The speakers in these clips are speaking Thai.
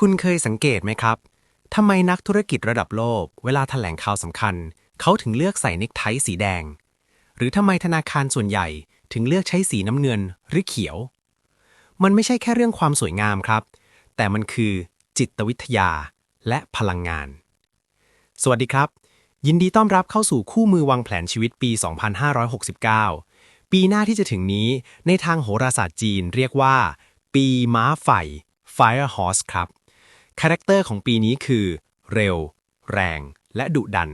คุณเคยสังเกตไหมครับทำไมนักธุรกิจระดับโลก เวลาแถลงข่าวสำคัญ เขาถึงเลือกใส่เนคไทสีแดง หรือทำไมธนาคารส่วนใหญ่ถึงเลือกใช้สีน้ำเงินหรือเขียว มันไม่ใช่แค่เรื่องความสวยงามครับ แต่มันคือจิตวิทยาและพลังงาน สวัสดีครับ ยินดีต้อนรับเข้าสู่คู่มือวางแผนชีวิตปี 2569 ปีหน้าที่จะถึงนี้ในทางโหราศาสตร์จีนเรียกว่า ปีม้าไฟ Fire Horse ครับ คาแรคเตอร์ของปีนี้คือ เร็ว แรง และดุดัน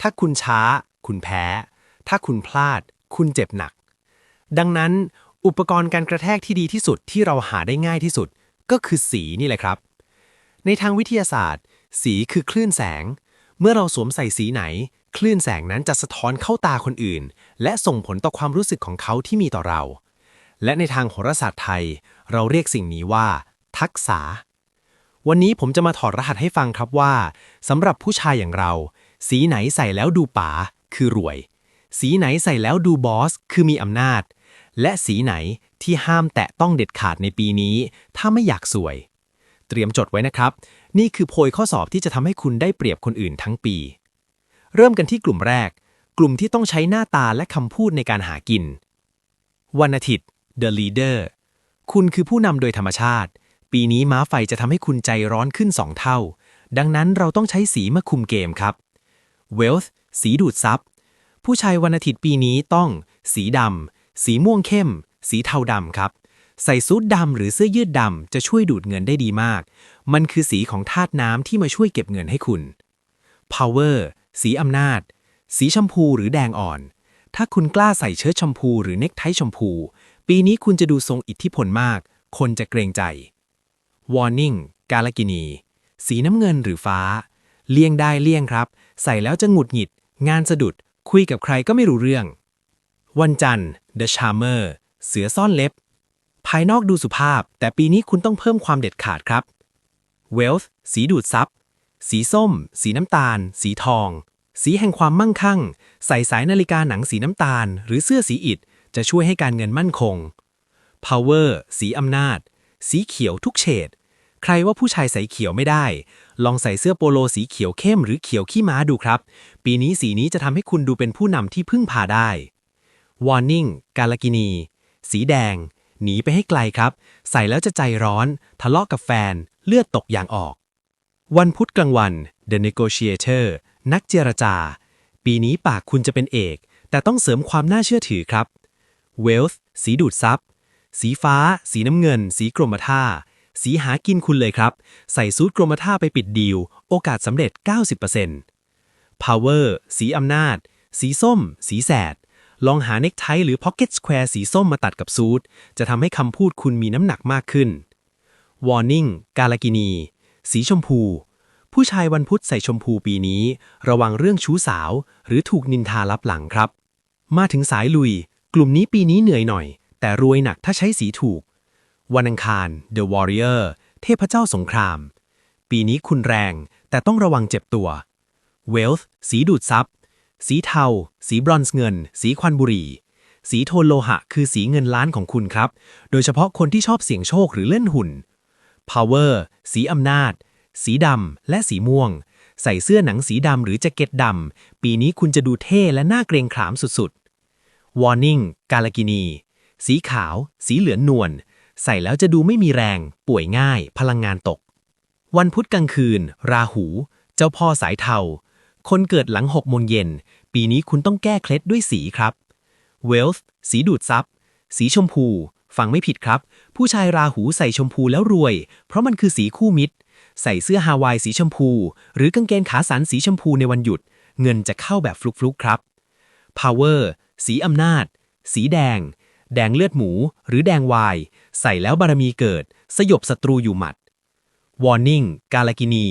ถ้าคุณช้า คุณแพ้ ถ้าคุณพลาด คุณเจ็บหนัก ดังนั้นอุปกรณ์การกระแทกที่ดีที่สุดที่เราหาได้ง่ายที่สุด ก็คือสีนี่แหละครับ ในทางวิทยาศาสตร์ สีคือคลื่นแสง เมื่อเราสวมใส่สีไหน คลื่นแสงนั้นจะสะท้อนเข้าตาคนอื่น และส่งผลต่อความรู้สึกของเขาที่มีต่อเรา และในทางโหราศาสตร์ไทย เราเรียกสิ่งนี้ว่า ทักษะ วันนี้ผมจะมาถอดรหัสให้ฟังครับว่าสำหรับผู้ชายอย่างเรา สีไหนใส่แล้วดูป๋าคือรวย สีไหนใส่แล้วดูบอส คือมีอำนาจ และสีไหนที่ห้ามแตะต้องเด็ดขาดในปีนี้ ถ้าไม่อยากสวย เตรียมจดไว้นะครับ นี่คือโพยข้อสอบที่จะทำให้คุณได้เปรียบคนอื่นทั้งปี เริ่มกันที่กลุ่มแรก กลุ่มที่ต้องใช้หน้าตาและคำพูดในการหากิน วันอาทิตย์ The Leader คุณคือผู้นำโดยธรรมชาติ ปีนี้ม้าไฟจะทำให้คุณใจร้อนขึ้น 2 เท่า ดังนั้นเราต้องใช้สีมาคุมเกมครับ Wealth สีดูดซับ ผู้ชายวันอาทิตย์ปีนี้ต้อง สีดำ สีม่วงเข้ม สีเทาดำครับ ใส่ซูทดำหรือเสื้อยืดดำจะช่วยดูดเงินได้ดีมาก มันคือสีของธาตุน้ำที่มาช่วยเก็บเงินให้คุณ Power สีอำนาจ สีชมพูหรือแดงอ่อน ถ้าคุณกล้าใส่เชิ้ตชมพูหรือเนคไทชมพู ปีนี้คุณจะดูทรงอิทธิพลมาก คนจะเกรงใจ Warning กาลกินี สีน้ำเงินหรือฟ้า เลี่ยงได้เลี่ยงครับ ใส่แล้วจะหงุดหงิด งานสะดุด คุยกับใครก็ไม่รู้เรื่อง วันจันทร์ The Charmer เสือซ่อนเล็บ ภายนอกดูสุภาพ แต่ปีนี้คุณต้องเพิ่มความเด็ดขาดครับ Wealth สีดูดซับสีส้ม สีน้ำตาล สีทอง สีแห่งความมั่งคั่ง ใส่สายนาฬิกาหนังสีน้ำตาล หรือเสื้อสีอิฐ จะช่วยให้การเงินมั่นคง Power สีอำนาจ สีเขียวทุกเฉด ใครว่าผู้ชายใส่เขียวไม่ได้ ลองใส่เสื้อโปโลสีเขียวเข้มหรือเขียวขี้ม้าดูครับ ปีนี้สีนี้จะทำให้คุณดูเป็นผู้นำที่พึ่งพาได้ Warning กาลกินี สีแดง หนีไปให้ไกลครับ ใส่แล้วจะใจร้อน ทะเลาะกับแฟน เลือดตกอย่างออก วันพุธกลางวัน The Negotiator นักเจรจา ปีนี้ปากคุณจะเป็นเอก แต่ต้องเสริมความน่าเชื่อถือครับ Wealth สีดูดซับสีฟ้า สีน้ำเงิน สีกรมท่า สีหากินคุณเลยครับ ใส่ซูทกรมท่าไปปิดดีล โอกาสสำเร็จ 90% Power สีอำนาจ สีส้ม สีแสด ลองหาเน็กไทหรือ Pocket Square สีส้มมาตัดกับซูทจะทำให้คำพูดคุณมีน้ำหนักมากขึ้น Warning กาลกินี สีชมพู ผู้ชายวันพุธใส่ชมพูปีนี้ ระวังเรื่องชู้สาว หรือถูกนินทาลับหลังครับ มาถึงสายลุย กลุ่มนี้ปีนี้เหนื่อยหน่อย แต่รวยหนักถ้าใช้สีถูก วันอังคาร The Warrior เทพเจ้าสงคราม ปีนี้คุณแรง แต่ต้องระวังเจ็บตัว Wealth สีดูดซับสีเทา สีบรอนซ์เงิน สีควันบุหรี่ สีโทนโลหะ คือสีเงินล้านของคุณครับ โดยเฉพาะคนที่ชอบเสี่ยงโชคหรือเล่นหุ่น Power สีอำนาจ สีดำและสีม่วง ใส่เสื้อหนังสีดำหรือแจ็คเก็ตดำ ปีนี้คุณจะดูเท่และน่าเกรงขามสุดๆ Warning กาลกินี สีขาว สีเหลืองนวล ใส่แล้วจะดูไม่มีแรง ป่วยง่าย พลังงานตก วันพุธกลางคืน ราหู เจ้าพ่อสายเทา คนเกิดหลังหกโมงเย็น ปีนี้คุณต้องแก้เคล็ดด้วยสีครับ Wealth สีดูดซับสีชมพู ฟังไม่ผิดครับ ผู้ชายราหูใส่ชมพูแล้วรวย เพราะมันคือสีคู่มิตร ใส่เสื้อฮาวายสีชมพู หรือกางเกงขาสันสีชมพูในวันหยุด เงินจะเข้าแบบฟลุกๆครับ Power สีอำนาจ สีแดง แดงเลือดหมู หรือแดงวาย ใส่แล้วบารมีเกิด สยบศัตรูอยู่หมัด Warning กาลกินี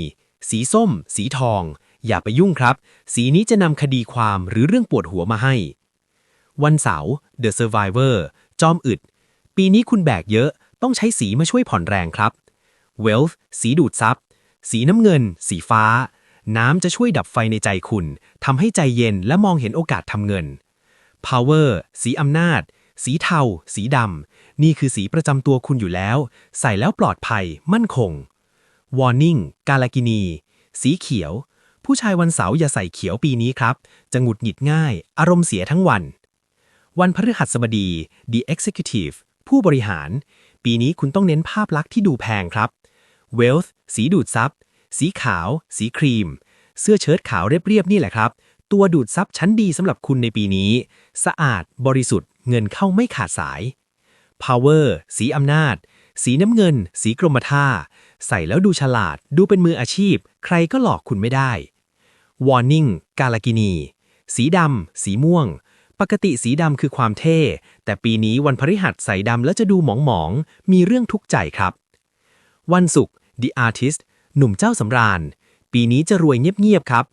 สีส้ม สีทอง อย่าไปยุ่งครับ สีนี้จะนำคดีความหรือเรื่องปวดหัวมาให้ วันเสาร์ The Survivor จอมอึด ปีนี้คุณแบกเยอะต้องใช้สีมาช่วยผ่อนแรงครับ Wealth สีดูดซับสีน้ำเงิน สีฟ้า น้ำจะช่วยดับไฟในใจคุณทำให้ใจเย็นและมองเห็นโอกาสทำเงิน Power สีอำนาจ สีเทา สีดำ นี่คือสีประจำตัวคุณอยู่แล้ว ใส่แล้วปลอดภัย มั่นคง Warning กาลากินี สีเขียว ผู้ชายวันเสาร์อย่าใส่เขียวปีนี้ครับ จะหงุดหงิดง่าย อารมณ์เสียทั้งวัน วันพฤหัสบดี The Executive ผู้บริหาร ปีนี้คุณต้องเน้นภาพลักษณ์ที่ดูแพงครับ Wealth สีดูดซับ สีขาว สีครีม เสื้อเชิ้ตขาวเรียบๆนี่แหละครับ ตัวดูดซับชั้นดีสำหรับคุณในปีนี้ สะอาด บริสุทธิ์ เงินเข้าไม่ขาดสาย Power สีอำนาจ สีน้ำเงิน สีกรมท่า ใส่แล้วดูฉลาด ดูเป็นมืออาชีพ ใครก็หลอกคุณไม่ได้ Warning กาลกินี สีดำ สีม่วง ปกติสีดำคือความเท่ แต่ปีนี้วันพฤหัสใส่ดำแล้วจะดูหมองๆมีเรื่องทุกข์ใจครับ วันศุกร์ The Artist หนุ่มเจ้าสำราญ ปีนี้จะรวยเงียบๆครับ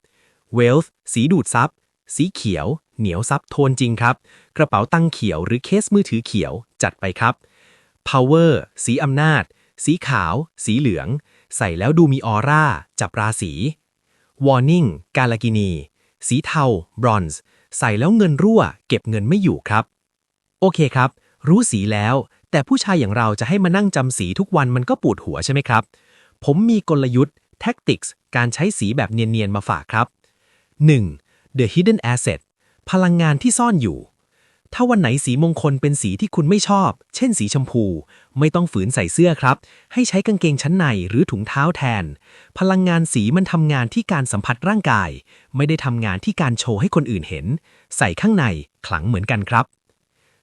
Wealth สีดูดซับ สีเขียว เหนียวซับโทนจริงครับ กระเป๋าตังเขียวหรือเคสมือถือเขียวจัดไปครับ Power สีอำนาจ สีขาว สีเหลือง ใส่แล้วดูมีออร่า จับราศี Warning กาลกินี สีเทา บรอนซ์ ใส่แล้วเงินรั่ว เก็บเงินไม่อยู่ครับ โอเคครับ รู้สีแล้ว แต่ผู้ชายอย่างเราจะให้มานั่งจำสีทุกวันมันก็ปวดหัวใช่ไหมครับ ผมมีกลยุทธ์ tactics การใช้สีแบบเนียนๆ มาฝากครับ 1. The hidden asset พลังงานที่ซ่อนอยู่ ถ้าวันไหนสีมงคลเป็นสีที่คุณไม่ชอบ เช่นสีชมพู ไม่ต้องฝืนใส่เสื้อครับ ให้ใช้กางเกงชั้นในหรือถุงเท้าแทน พลังงานสีมันทำงานที่การสัมผัสร่างกาย ไม่ได้ทำงานที่การโชว์ให้คนอื่นเห็น ใส่ข้างในขลังเหมือนกันครับ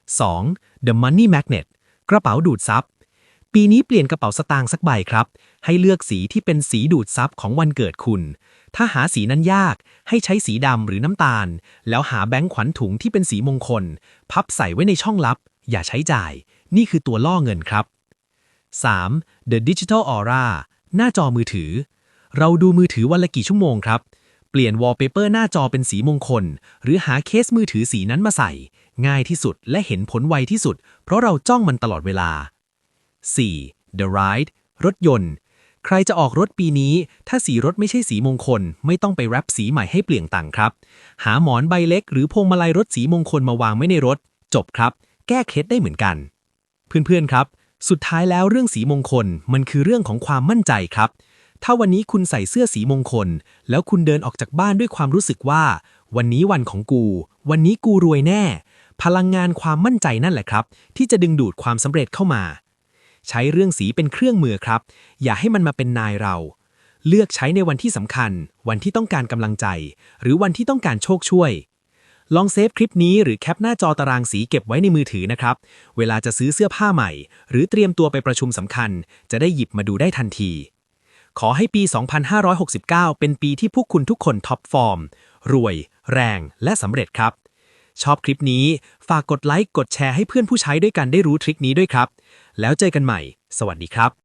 2. The Money Magnet กระเป๋าดูดซับ ปีนี้เปลี่ยนกระเป๋าสตางค์สักใบครับ ให้เลือกสีที่เป็นสีดูดซับของวันเกิดคุณ ถ้าหาสีนั้นยากให้ใช้สีดำหรือน้ำตาล แล้วหาแบงค์ขวัญถุงที่เป็นสีมงคล พับใส่ไว้ในช่องลับ อย่าใช้จ่าย นี่คือตัวล่อเงินครับ 3. The Digital Aura หน้าจอมือถือ เราดูมือถือวันละกี่ชั่วโมงครับ เปลี่ยนวอลเปเปอร์หน้าจอเป็นสีมงคล หรือหาเคสมือถือสีนั้นมาใส่ ง่ายที่สุดและเห็นผลไวที่สุด เพราะเราจ้องมันตลอดเวลา 4. The Ride รถยนต์ ใครจะออกรถปีนี้ ถ้าสีรถไม่ใช่สีมงคล ไม่ต้องไปแรปสีใหม่ให้เปลี่ยนต่างครับ หาหมอนใบเล็กหรือพวงมาลัยรถสีมงคลมาวางไว้ในรถ จบครับ แก้เคล็ดได้เหมือนกัน เพื่อนๆครับ สุดท้ายแล้วเรื่องสีมงคลมันคือเรื่องของความมั่นใจครับ ถ้าวันนี้คุณใส่เสื้อสีมงคล แล้วคุณเดินออกจากบ้านด้วยความรู้สึกว่า วันนี้วันของกู วันนี้กูรวยแน่ พลังงานความมั่นใจนั่นแหละครับ ที่จะดึงดูดความสำเร็จเข้ามา ใช้เรื่องสีเป็นเครื่องมือครับ อย่าให้มันมาเป็นนายเรา เลือกใช้ในวันที่สำคัญ วันที่ต้องการกำลังใจ หรือวันที่ต้องการโชคช่วย ลองเซฟคลิปนี้หรือแคปหน้าจอตารางสีเก็บไว้ในมือถือนะครับ เวลาจะซื้อเสื้อผ้าใหม่ หรือเตรียมตัวไปประชุมสำคัญ จะได้หยิบมาดูได้ทันที ขอให้ปี 2569 เป็นปีที่พวกคุณทุกคนท็อปฟอร์ม รวย แรง และสำเร็จครับ ชอบคลิปนี้ ฝากกดไลค์กดแชร์ให้เพื่อนผู้ใช้ด้วยกันได้รู้ทริคนี้ด้วยครับ แล้วเจอกันใหม่ สวัสดีครับ